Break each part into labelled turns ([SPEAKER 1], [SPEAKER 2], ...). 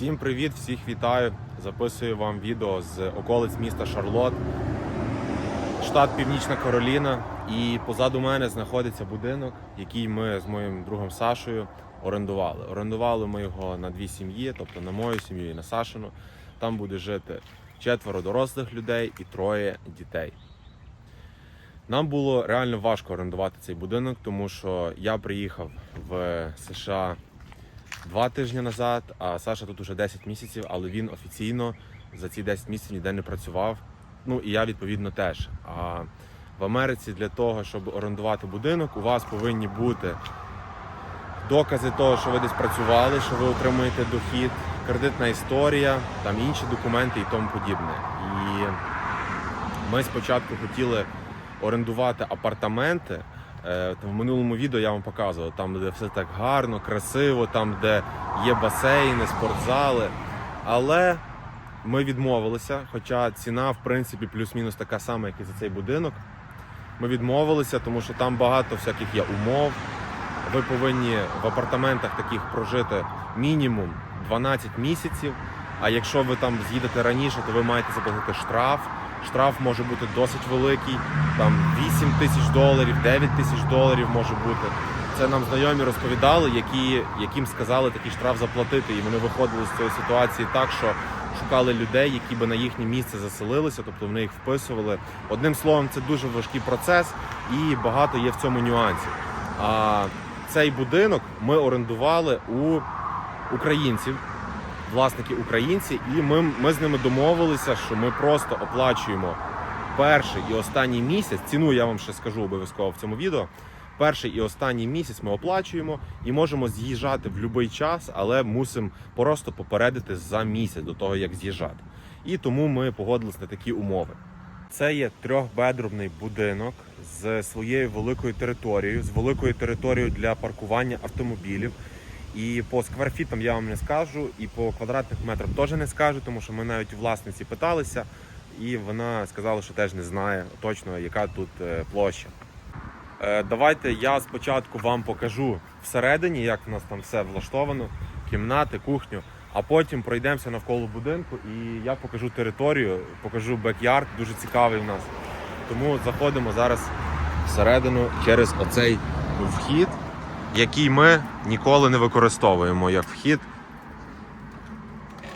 [SPEAKER 1] Всім привіт, всіх вітаю. Записую вам відео з околиць міста Шарлот, штат Північна Кароліна. І позаду мене знаходиться будинок, який ми з моїм другом Сашою орендували. Орендували ми його на дві сім'ї, тобто на мою сім'ю і на Сашину. Там буде жити четверо дорослих людей і троє дітей. Нам було реально важко орендувати цей будинок, тому що я приїхав в США два тижні назад, а Саша тут уже 10 місяців, але він офіційно за ці 10 місяців ніде не працював. Ну і я відповідно теж. А в Америці для того, щоб орендувати будинок, у вас повинні бути докази того, що ви десь працювали, що ви отримуєте дохід, кредитна історія, там інші документи і тому подібне. І ми спочатку хотіли орендувати апартаменти. Е, В минулому відео я вам показував, там, де все так гарно, красиво, там, де є басейни, спортзали. Але ми відмовилися, хоча ціна, в принципі, плюс-мінус така сама, як і за цей будинок. Ми відмовилися, тому що там багато всяких є умов. Ви повинні в апартаментах таких прожити мінімум 12 місяців. А якщо ви там з'їдете раніше, то ви маєте заплатити штраф. Штраф може бути досить великий, там 8 тисяч доларів, 9 тисяч доларів може бути. Це нам знайомі розповідали, які, яким сказали такий штраф заплатити. І вони виходили з цієї ситуації так, що шукали людей, які би на їхнє місце заселилися, тобто вони їх вписували. Одним словом, це дуже важкий процес і багато є в цьому нюансів. А цей будинок ми орендували у українців власники українці, і ми, ми з ними домовилися, що ми просто оплачуємо перший і останній місяць. Ціну я вам ще скажу обов'язково в цьому відео. Перший і останній місяць ми оплачуємо і можемо з'їжджати в будь-який час, але мусимо просто попередити за місяць до того, як з'їжджати. І тому ми погодились на такі умови. Це є трьохбедрумний будинок з своєю великою територією, з великою територією для паркування автомобілів. І по скверфітам я вам не скажу, і по квадратних метрах теж не скажу, тому що ми навіть у власниці питалися, і вона сказала, що теж не знає точно, яка тут е, площа. Е, Давайте я спочатку вам покажу всередині, як в нас там все влаштовано, кімнати, кухню, а потім пройдемося навколо будинку і я покажу територію, покажу бек-ярд, дуже цікавий в нас. Тому заходимо зараз всередину через оцей вхід, який ми ніколи не використовуємо як вхід.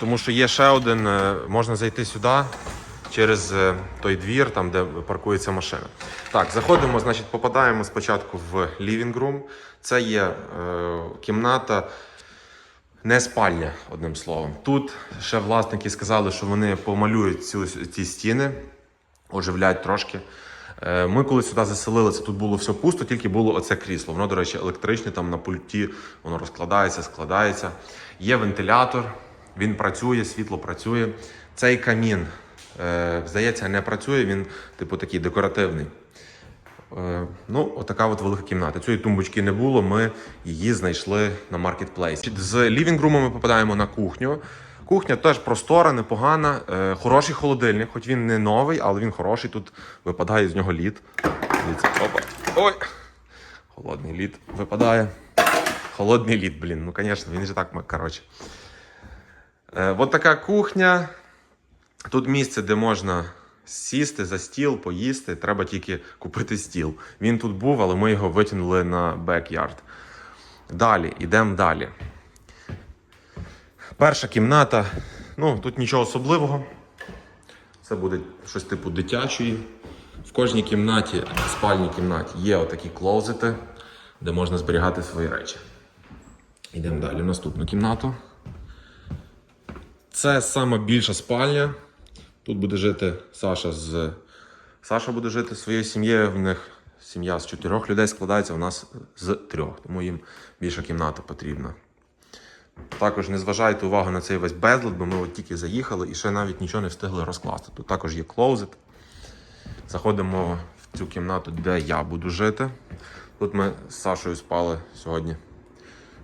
[SPEAKER 1] Тому що є ще один, е, можна зайти сюди через е, той двір, там де паркується машина. Так, заходимо, значить, попадаємо спочатку в room. Це є е, кімната. Не спальня, одним словом. Тут ще власники сказали, що вони помалюють цю, ці стіни, оживлять трошки. Е, Ми коли сюди заселилися, тут було все пусто, тільки було оце крісло. Воно, до речі, електричне, там на пульті воно розкладається, складається. Є вентилятор, він працює, світло працює. Цей камін, е, здається, не працює, він, типу, такий декоративний. Е, Ну, отака от велика кімната. Цієї тумбочки не було, ми її знайшли на маркетплейсі. З лівінгруму ми попадаємо на кухню. Кухня теж простора, непогана, е, хороший холодильник, хоч він не новий, але він хороший. Тут випадає з нього лід. Дивіться, опа. Ой! Холодний лід випадає. Холодний лід, блін. Ну, звісно, він же так, коротше. Е, от така кухня. Тут місце, де можна сісти за стіл, поїсти. Треба тільки купити стіл. Він тут був, але ми його витягнули на бек-ярд. Далі, йдемо далі. Перша кімната. Ну, тут нічого особливого. Це буде щось типу дитячої. В кожній кімнаті, спальній кімнаті, є отакі клоузети, де можна зберігати свої речі. Йдемо далі в наступну кімнату. Це сама більша спальня. Тут буде жити Саша з. Саша буде жити своєю сім'єю. В них сім'я з чотирьох людей складається, у нас з трьох, тому їм більша кімната потрібна. Також не зважайте увагу на цей весь безлад, бо ми от тільки заїхали і ще навіть нічого не встигли розкласти. Тут також є клоузет. Заходимо в цю кімнату, де я буду жити. Тут ми з Сашою спали сьогодні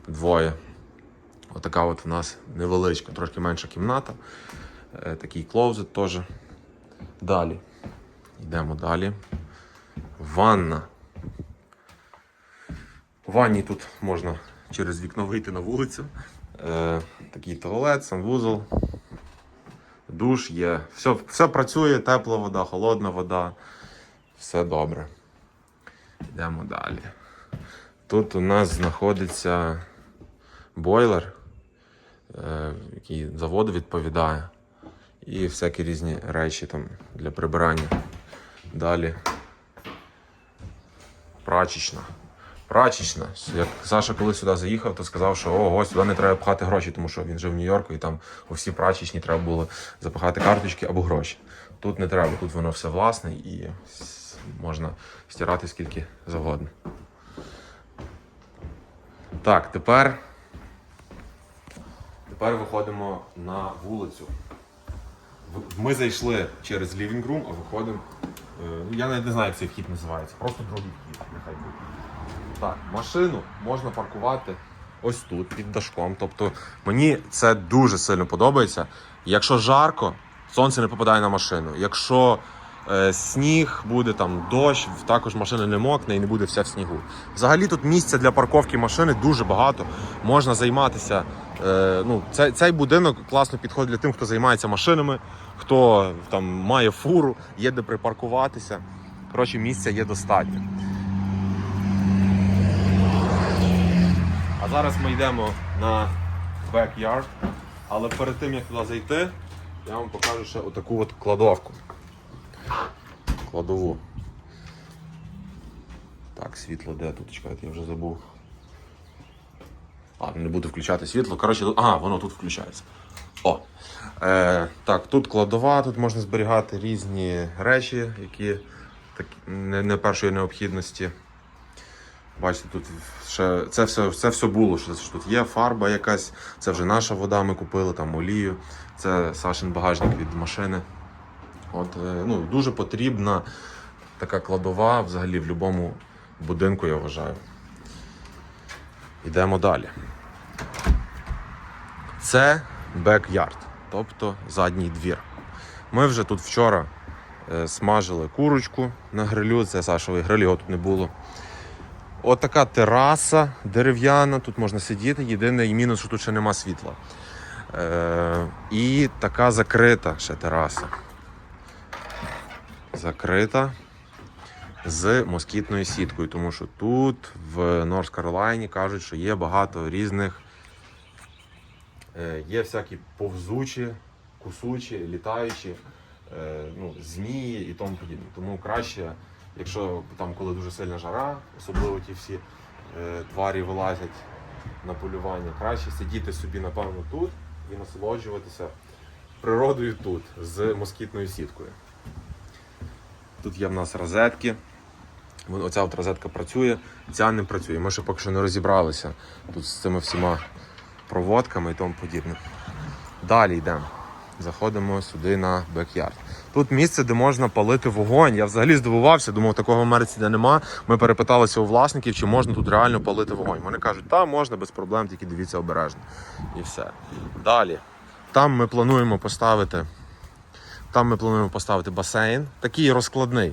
[SPEAKER 1] двоє. Отака от в нас невеличка, трошки менша кімната. Е, Такий клоузет теж. Далі. Йдемо далі. Ванна. В ванні тут можна через вікно вийти на вулицю. Е, такий туалет, санвузол, душ є. Все, все працює, тепла вода, холодна вода. Все добре. Йдемо далі. Тут у нас знаходиться бойлер, е, який за воду відповідає. І всякі різні речі там для прибирання. Далі. Прачечна. Прачечна. Як Саша коли сюди заїхав, то сказав, що ого, сюди не треба пхати гроші, тому що він жив в Нью-Йорку і там у всі прачечні треба було запихати карточки або гроші. Тут не треба, тут воно все власне і можна стирати скільки завгодно. Так, тепер. Тепер виходимо на вулицю. Ми зайшли через living room, а виходимо. е, Ну, я навіть не знаю, як цей вхід називається. Просто другий вхід, нехай буде. Так, машину можна паркувати ось тут, під дашком. Тобто мені це дуже сильно подобається. Якщо жарко, сонце не попадає на машину. Якщо е, сніг буде там дощ, також машина не мокне і не буде вся в снігу. Взагалі тут місця для парковки машини дуже багато. Можна займатися. Е, ну, цей, цей будинок класно підходить для тим, хто займається машинами, хто там має фуру, є де припаркуватися. Коротше, місця є достатньо. А зараз ми йдемо на backyard. Але перед тим як туди зайти, я вам покажу ще отаку от кладовку. Кладову. Так, світло де тут? Чекайте, я вже забув. А, не буду включати світло. Коротше, ага, воно тут включається. О. Е, так, тут кладова, тут можна зберігати різні речі, які так, не, не першої необхідності. Бачите, тут ще це все, це все було. Що тут є фарба якась, це вже наша вода, ми купили там олію. Це Сашин багажник від машини. От, е, ну, дуже потрібна така кладова взагалі в будь-якому будинку, я вважаю. Йдемо далі. Це бек-ярд, тобто задній двір. Ми вже тут вчора е, смажили курочку на грилю, це Сашовий гриль, його тут не було. От така тераса дерев'яна, тут можна сидіти. Єдиний мінус, що тут ще нема світла. Е, і така закрита ще тераса. Закрита з москітною сіткою, тому що тут, в Норс Каролайні, кажуть, що є багато різних. Е, є всякі повзучі, кусучі, літаючі, е, ну, змії і тому подібне. Тому краще, якщо там, коли дуже сильна жара, особливо ті всі е, тварі вилазять на полювання, краще сидіти собі, напевно, тут і насолоджуватися природою тут з москітною сіткою. Тут є в нас розетки. Оця от розетка працює, ця не працює. Ми ще поки що не розібралися тут з цими всіма проводками і тому подібне. Далі йдемо. Заходимо сюди на бекярд. Тут місце, де можна палити вогонь. Я взагалі здивувався, думав, такого в Америці де нема. Ми перепиталися у власників, чи можна тут реально палити вогонь. Вони кажуть, так, можна без проблем, тільки дивіться обережно. І все. Далі. Там ми плануємо поставити. Там ми плануємо поставити басейн, такий розкладний.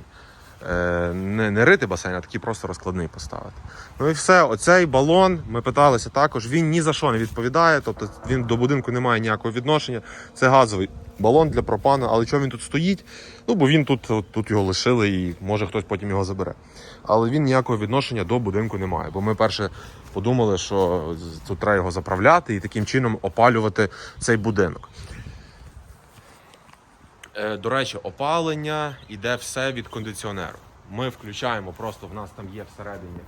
[SPEAKER 1] Е, не, не рити басейн, а такий просто розкладний поставити. Ну і все, оцей балон, ми питалися також, він ні за що не відповідає, тобто він до будинку не має ніякого відношення. Це газовий балон для пропану, але чому він тут стоїть? Ну, бо він тут, от, тут його лишили і може хтось потім його забере. Але він ніякого відношення до будинку не має. Бо ми перше подумали, що тут треба його заправляти і таким чином опалювати цей будинок. Е, До речі, опалення йде все від кондиціонеру. Ми включаємо, просто в нас там є всередині.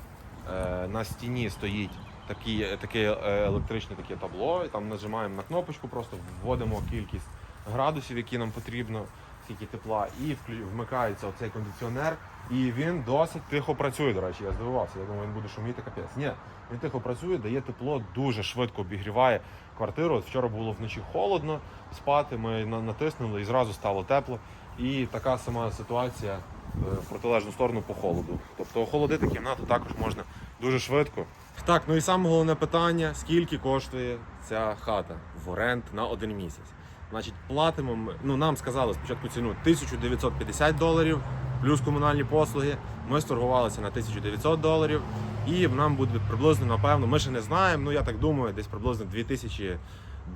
[SPEAKER 1] е, На стіні стоїть такі, таке е, електричне таке табло. Там нажимаємо на кнопочку, просто вводимо кількість градусів, які нам потрібно, скільки тепла, і вмикається оцей кондиціонер. І він досить тихо працює. До речі, я здивувався. Я думаю, він буде шуміти капець. Ні, він тихо працює, дає тепло, дуже швидко обігріває квартиру. От вчора було вночі холодно спати. Ми натиснули і зразу стало тепло. І така сама ситуація е, в протилежну сторону по холоду. Тобто охолодити кімнату також можна дуже швидко. Так, ну і саме головне питання: скільки коштує ця хата в оренд на один місяць? Значить, платимо ми. Ну нам сказали спочатку ціну 1950 доларів плюс комунальні послуги. Ми сторгувалися на 1900 доларів. І нам буде приблизно, напевно, ми ще не знаємо. Ну я так думаю, десь приблизно 2000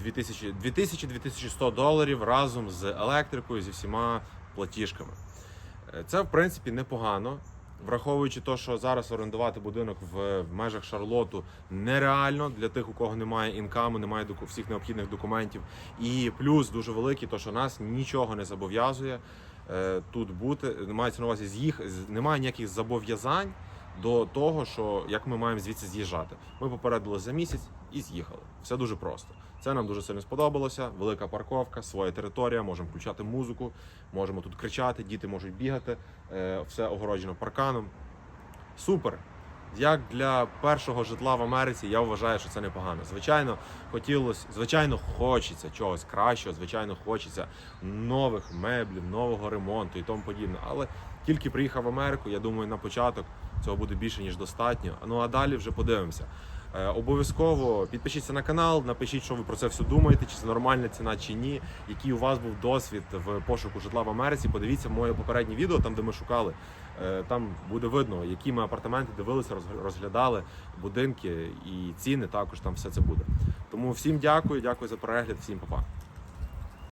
[SPEAKER 1] 2000 2000-2100 доларів разом з електрикою, зі всіма платіжками. Е, Це в принципі непогано. Враховуючи те, що зараз орендувати будинок в, межах Шарлоту нереально для тих, у кого немає інкаму, немає доку- всіх необхідних документів. І плюс дуже великий, то що нас нічого не зобов'язує е, тут бути. Мається на увазі з'їх, немає ніяких зобов'язань до того, що як ми маємо звідси з'їжджати. Ми попередили за місяць і з'їхали. Все дуже просто. Це нам дуже сильно сподобалося. Велика парковка, своя територія, можемо включати музику, можемо тут кричати, діти можуть бігати, е, все огороджено парканом. Супер. Як для першого житла в Америці, я вважаю, що це непогано. Звичайно, хотілося, звичайно, хочеться чогось кращого, звичайно, хочеться нових меблів, нового ремонту і тому подібне. Але тільки приїхав в Америку, я думаю, на початок цього буде більше ніж достатньо. Ну а далі вже подивимося. Е, обов'язково підпишіться на канал, напишіть, що ви про це все думаєте, чи це нормальна ціна, чи ні. Який у вас був досвід в пошуку житла в Америці. Подивіться моє попереднє відео, там де ми шукали. Е, Там буде видно, які ми апартаменти дивилися, розглядали будинки і ціни. Також там все це буде. Тому всім дякую, дякую за перегляд, всім па-па.